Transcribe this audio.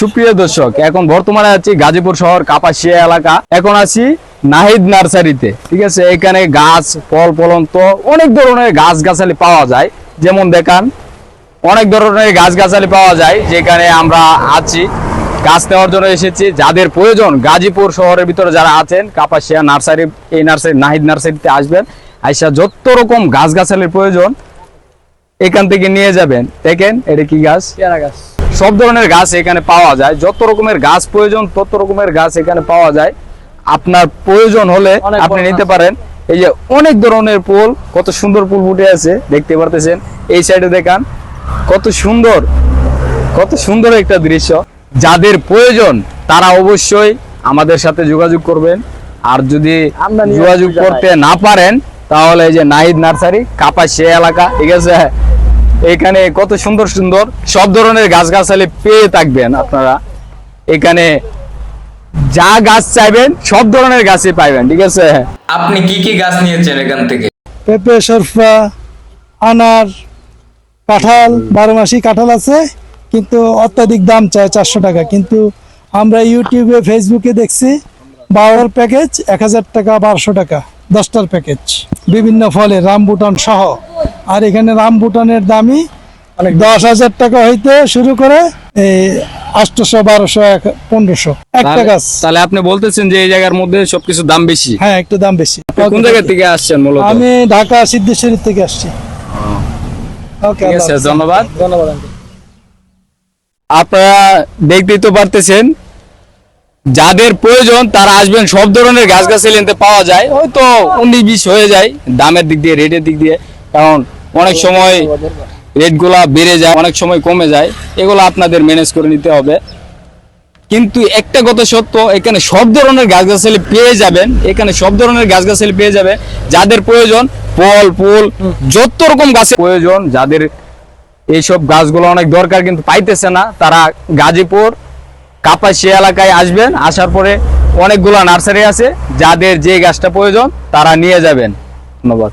সুপ্রিয় দর্শক, এখন বর্তমানে আছি গাজীপুর শহর কাপাসিয়া এলাকা। এখন আছি নাহিদ নার্সারিতে। ঠিক আছে, এখানে গাছ, ফল ফলন্ত অনেক ধরনের গাছ গাছালি পাওয়া যায়। যেমন দেখান, অনেক ধরনের গাছ গাছালি পাওয়া যায়, যেখানে আমরা আছি, গাছ নেওয়ার জন্য এসেছি। যাদের প্রয়োজন, গাজীপুর শহরের ভিতরে যারা আছেন, কাপাসিয়া নার্সারি, এই নার্সারি, নাহিদ নার্সারিতে আসবেন। আইসা যত রকম গাছ গাছালির প্রয়োজন, এখান থেকে নিয়ে যাবেন। দেখেন, এটা কি গাছ? পেয়ারা গাছ। সব ধরনের গাছ এখানে পাওয়া যায়। যত রকমের গাছ প্রয়োজন তত রকমের গাছ এখানে পাওয়া যায়। আপনার প্রয়োজন হলে আপনি নিতে পারেন। এই যে অনেক ধরনের ফুল কত সুন্দর ফুল ফুটে আছে দেখতে পারতেছেন। এই সাইডে দেখান কত সুন্দর কত সুন্দর একটা দৃশ্য। যাদের প্রয়োজন তারা অবশ্যই আমাদের সাথে যোগাযোগ করবেন। আর যদি যোগাযোগ করতে না পারেন তাহলে এই যে নাহিদ নার্সারি কাপাসে এলাকা ঠিক আছে? এখানে কত সুন্দর সুন্দর সব ধরনের গাছগাছালি পেয়ে থাকবেন আপনারা। এখানে যা গাছ চাইবেন সব ধরনের গাছই পাইবেন ঠিক আছে? আপনি কি কি গাছ নিয়েছেন এখান থেকে? পেঁপে সরফা আনার কাঁঠাল বারো মাসি কাঁঠাল আছে কিন্তু অত্যাধিক দাম চায় চারশো টাকা। কিন্তু আমরা ইউটিউবে ফেসবুকে দেখছি বারোর প্যাকেজ এক হাজার টাকা বারোশো টাকা দশটার প্যাকেজ। বিভিন্ন ফলে রামবুটান সহ আর এখানে রামবুটানের দামই দশ হাজার টাকা হইতে শুরু করে এই বারোশো পনেরোশো। একটা গাছ। তাহলে আপনি বলতেছেন যে এই জায়গার মধ্যে সবকিছু দাম বেশি। হ্যাঁ একটু দাম বেশি। কোন জায়গা থেকে। আসছেন মূলত? আমি ঢাকা সিদ্ধেশ্বরী থেকে আসছি। ওকে ধন্যবাদ। ধন্যবাদ আপনারা দেখতেই তো পারতেছেন যাদের প্রয়োজন তারা আসবেন সব ধরনের গাছ গাছালি পাওয়া যায়। হয়তো উনিশ বিশ হয়ে যায় দামের দিক দিয়ে রেটের দিক দিয়ে। কারণ অনেক সময় রেটগুলা বেড়ে যায়, অনেক সময় কমে যায়, এগুলো আপনাদের ম্যানেজ করে নিতে হবে। কিন্তু একটা কথা সত্য, এখানে সব ধরনের গাছগাছালি পেয়ে যাবেন, এখানে সব ধরনের গাছগাছালি পেয়ে যাবে, যাদের প্রয়োজন ফল, ফুল, যত রকম গাছের প্রয়োজন, যাদের এইসব গাছগুলো অনেক দরকার কিন্তু পাইতেছে না, তারা গাজীপুর, কাপাসিয়া এলাকায় আসবেন, আসার পরে অনেকগুলা নার্সারি আছে, যাদের যে গাছটা প্রয়োজন, তারা নিয়ে যাবেন। ধন্যবাদ।